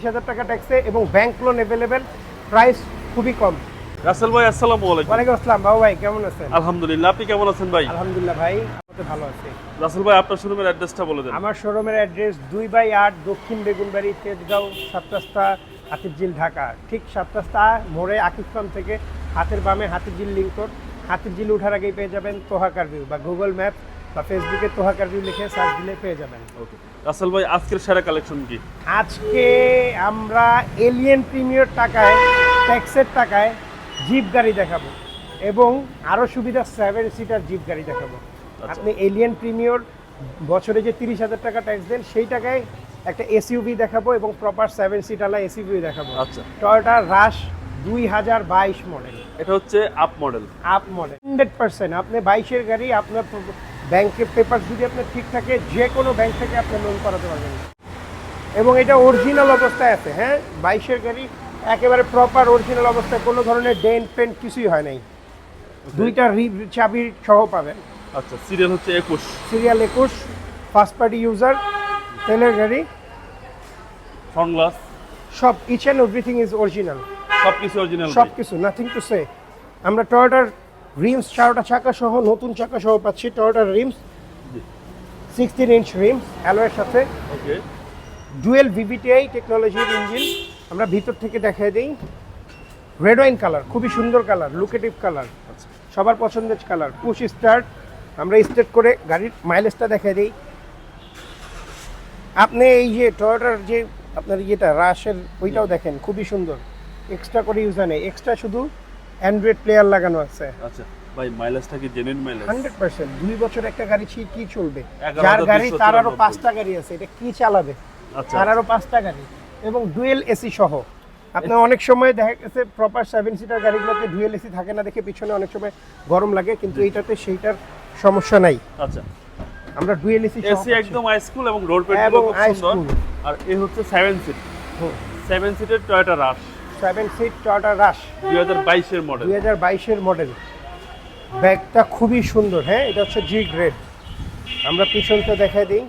তিরিশ হাজার টাকা ট্যাক্সে এবং ব্যাংক লোন অ্যাভেলেবেল প্রাইস খুবই কম। রাসেল ভাই আসসালামু আলাইকুম। ওয়ালাইকুম আসসালাম। বাবু ভাই কেমন আছেন? আলহামদুলিল্লাহ আপনি কেমন আছেন ভাই? আলহামদুলিল্লাহ ভাই আমাদের ভালো আছে। রাসেল ভাই আপনার শোরুমের অ্যাড্রেসটা বলে দেন। আমার শোরুমের অ্যাড্রেস দুই বাই আট দক্ষিণ বেগুনবাড়ি তেজগাঁও সাত রাস্তা হাতিরঝিল ঢাকা। ঠিক সাত রাস্তা মোড়ে আকিব খান থেকে হাতের বামে হাতিরঝিল লিঙ্ক রোড হাতিরঝিল উঠার আগেই পেয়ে যাবেন তোহাকার ভিউ বা গুগল ম্যাপ বা ফেসবুকে তোহাকার ভিউ লিখে সার্চ দিলে পেয়ে যাবেন। ওকে রাসেল ভাই আজকের সেরা কালেকশন কি? আজকে আমরা এলিয়েন প্রিমিয়র টাকায় ট্যাক্সের টাকায় জিপ গাড়ি দেখাবো এবং আরও সুবিধা সেভেন সিটার জিপ গাড়ি দেখাবো। আপনি এলিয়েন প্রিমিয়র বছরে যে তিরিশ হাজার টাকা ট্যাক্স দেন সেই টাকায় একটা এসইউভি দেখাবো এবং প্রপার সেভেন সিটারলা এসইউভি দেখাবো। আচ্ছা। টয়োটা রাশ দুই হাজার বাইশ মডেল এটা হচ্ছে up model up model hundred percent আপনি বাইশের গাড়ি আপনার ব্যাংকের পেপার যদি আপনার ঠিক থাকে যে কোনো ব্যাংক থেকে আপনি লোন করাতে পারবেন। এবং এটা অরিজিনাল অবস্থায় আছে হ্যাঁ? বাইশের গাড়ি একেবারে প্রপার অরিজিনাল অবস্থায় কোনো ধরনের ডেন্ট পেন্ট কিছুই হয় নাই। দুইটা চাবির সহ পাবেন। আচ্ছা সিরিয়াল হচ্ছে একুশ। সিরিয়াল একুশ ফার্স্ট পার্টি ইউজার তেলের গাড়ি। ফ্রন্ট গ্লাস সব each and everything is original সব কিছু অরিজিনাল সব কিছু নাথিং টু সে আমরা টয়োটার রিমস চারটা চাকা সহ নতুন চাকা সহ পাচ্ছি টয়োটার রিমস। সিক্সটিন ইঞ্চ রিমস অ্যালোয়ের সাথে। ওকে ডুয়েল ভিভিটিআই টেকনোলজির ইঞ্জিন আমরা ভিতর থেকে দেখাই দিই। রেড ওয়াইন কালার খুবই সুন্দর কালার লুকেটিভ কালার সবার পছন্দের কালার পুশ স্টার্ট আমরা স্টার্ট করে গাড়ির মাইলেজটা দেখাই দিই। আপনি এই যে টয়োটার যে আপনার ইয়েটা রাশের ওইটাও দেখেন খুবই সুন্দর। এক্সট্রা করে ইউজার নেই। এক্সট্রা শুধু অ্যান্ড্রয়েড প্লেয়ার লাগানো আছে। আচ্ছা ভাই মাইলেজটা কি জেনুইন মাইলেজ হান্ড্রেড পার্সেন্ট দুই বছর একটা গাড়ি ছি কি চলবে? যার গাড়ি তার আরও পাঁচটা গাড়ি আছে এটা কি চালাবে? আচ্ছা। তার আরও পাঁচটা গাড়ি। এবং ডুয়েল এসি সহ। আপনার অনেক সময় দেখা গেছে প্রপার সেভেন সিটার গাড়িগুলোতে ডুয়েল এসি থাকে না দেখে পিছনে অনেক সময় গরম লাগে কিন্তু এইটাতে সেইটার সমস্যা নাই। আচ্ছা। আমরা ডুয়েল এসি এসি একদম হাইস্কুল এবং রোড পেট এবং সুন্দর। আর এ হচ্ছে সেভেন সিট সেভেন সিটের Toyota Rush seven seat Toyota Rush দুই হাজার বাইশের মডেল দুই হাজার বাইশের মডেল ব্যাগটা খুবই সুন্দর হ্যাঁ? এটা হচ্ছে জি গ্রেড আমরা পিছনটা দেখাই দিই।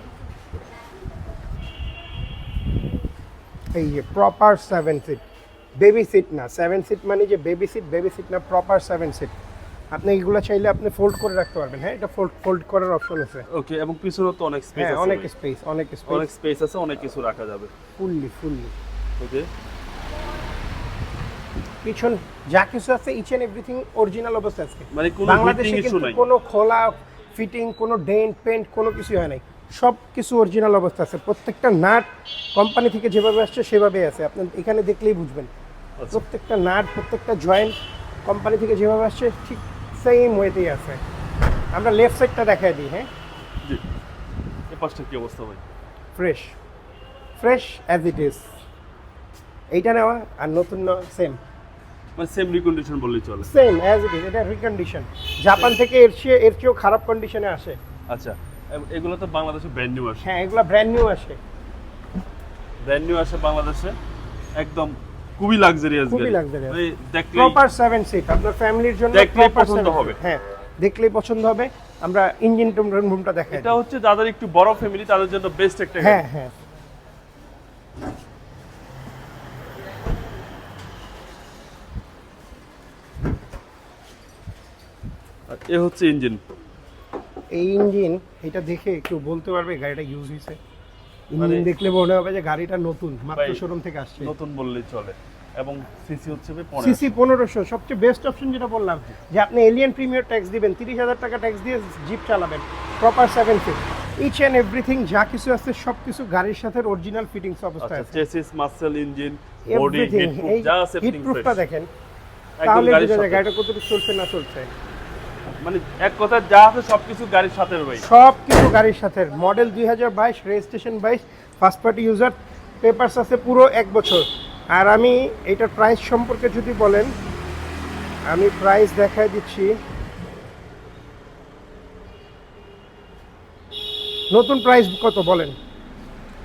এই যে proper seven seat baby seat না সেভেন সিট মানে যে বেবি সিট বেবি সিট না প্রপার সেভেন সিট আপনি এগুলো চাইলে আপনি ফোল্ড করে রাখতে পারবেন হ্যাঁ? এটা ফোল্ড ফোল্ড করার অপশন আছে। ওকে এবং পিছনে তো অনেক স্পেস হ্যাঁ আছে অনেক স্পেস অনেক স্পেস অনেক স্পেস আছে অনেক কিছু রাখা যাবে। ফুললি ফুললি ওকে পিছন যা কিছু আছে ইচ অ্যান্ড এভরিথিং অরিজিনাল অবস্থা আছে। মানে কোনো বাংলাদেশে কিন্তু কোনো খোলা ফিটিং কোনো ডেন্ট পেন্ট কোনো কিছু হয় নাই। সব কিছু অরিজিনাল অবস্থা আছে। প্রত্যেকটা নাট কোম্পানি থেকে যেভাবে আসছে সেভাবে আছে। আপনি এখানে দেখলেই বুঝবেন। আচ্ছা। প্রত্যেকটা নাট প্রত্যেকটা জয়েন্ট কোম্পানি থেকে যেভাবে আসছে ঠিক সেম ওয়েতেই আছে। আমরা লেফট সাইডটা দেখাই দিই হ্যাঁ? জি। এ পাশটা কি অবস্থা ভাই? Fresh fresh as it is এইটা নেওয়া আর নতুন নেওয়া সেম মানে সেম রিকন্ডিশন বললেই চলে। সেম অ্যাজ ইট ইজ এটা রিকন্ডিশন জাপান থেকে এর চেয়ে এর চেয়েও খারাপ কন্ডিশনে আসে। আচ্ছা এগুলো তো বাংলাদেশে ব্র্যান্ড নিউ আসে। হ্যাঁ এগুলো ব্র্যান্ড নিউ আসে। ব্র্যান্ড নিউ আসে বাংলাদেশে। একদম খুবই লাক্সারিয়াস খুবই luxurious। দেখলে প্রপার সেভেন সিট আপনার ফ্যামিলির জন্য proper পছন্দ হবে। হ্যাঁ দেখলেই পছন্দ হবে। আমরা ইঞ্জিন রুমটা দেখাই। এটা হচ্ছে যাদের একটু বড় ফ্যামিলি তাদের জন্য বেস্ট একটা হ্যাঁ হ্যাঁ। আর এ হচ্ছে ইঞ্জিন। এই ইঞ্জিন এটা দেখে একটু বলতে পারবে গাড়িটা ইউজ হয়েছে। ইঞ্জিন মানে- দেখলে মনে হবে যে গাড়িটা নতুন মাত্র শোরুম থেকে আসছে। নতুন বললেই চলে। এবং সিসি হচ্ছে সিসি পনেরোশো। সবচেয়ে বেস্ট অপশন যেটা বললাম যে আপনি এলিয়ান প্রিমিয়ার ট্যাক্স দিবেন তিরিশ হাজার টাকা ট্যাক্স দিয়ে জিপ চালাবেন proper seven fit each and everything যা কিছু আছে সব কিছু গাড়ির সাথে অরিজিনাল ফিটিংস অবস্থায় আচ্ছা আছে। Chassis muscle engine body heat প্রুফটা দেখেন। তাহলে। গাড়িটা কতটুকু চলছে না চলছে। মানে এক কথা যা আছে সবকিছু গাড়ির সাথে ভাই। সব কিছু গাড়ির সাথে। মডেল দুই হাজার বাইশ রেজিস্ট্রেশন বাইশ ফার্স্ট পার্টি ইউজার পেপারস আছে পুরো এক বছর। আর আমি এটার প্রাইস সম্পর্কে যদি বলেন আমি প্রাইস দেখাই দিচ্ছি। নতুন প্রাইস কত বলেন?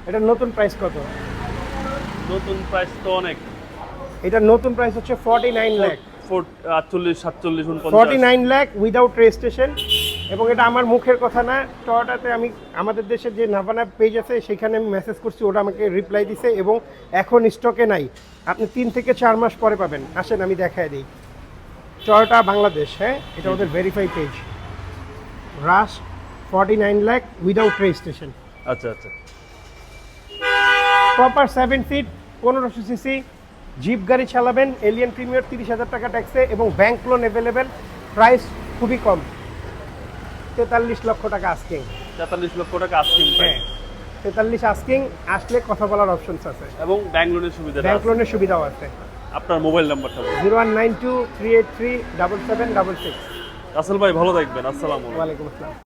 এটার নতুন প্রাইস কত? নতুন প্রাইস তো অনেক। এটার নতুন প্রাইস হচ্ছে ফর্টি নাইন ল্যাক ফোর আটচল্লিশ সাতচল্লিশ forty nine lakh without registration এবং এটা আমার মুখের কথা না টয়োটাতে আমি আমাদের দেশের যে নাভানা পেজ আছে সেখানে আমি মেসেজ করছি ওরা আমাকে রিপ্লাই দিছে এবং এখন স্টকে নাই। আপনি তিন থেকে চার মাস পরে পাবেন। আসেন আমি দেখায় দিই। টয়োটা বাংলাদেশ হ্যাঁ? এটা ওদের verify page Rush forty nine lakh without registration আচ্ছা আচ্ছা। প্রপার সেভেন সিট পনেরোশো সিসি জিপ গাড়ি চালাবেন এলিয়ান প্রিমিয়ার তিরিশ হাজার টাকা ট্যাক্সে এবং ব্যাংক লোন অ্যাভেলেবেল প্রাইস খুবই কম। তেতাল্লিশ লক্ষ টাকা আস্কিং তেতাল্লিশ লক্ষ টাকা আস্কিং হ্যাঁ তেতাল্লিশ আস্কিং আসলে কথা বলার অপশনস আছে। এবং ব্যাংক লোনের সুবিধা ব্যাংক লোনের সুবিধাও আছে। আপনার মোবাইল নাম্বারটা zero one nine two three eight three double seven double six Rasel ভাই ভালো থাকবেন। আসসালামু আলাইকুম। ওয়ালাইকুম আসসালাম।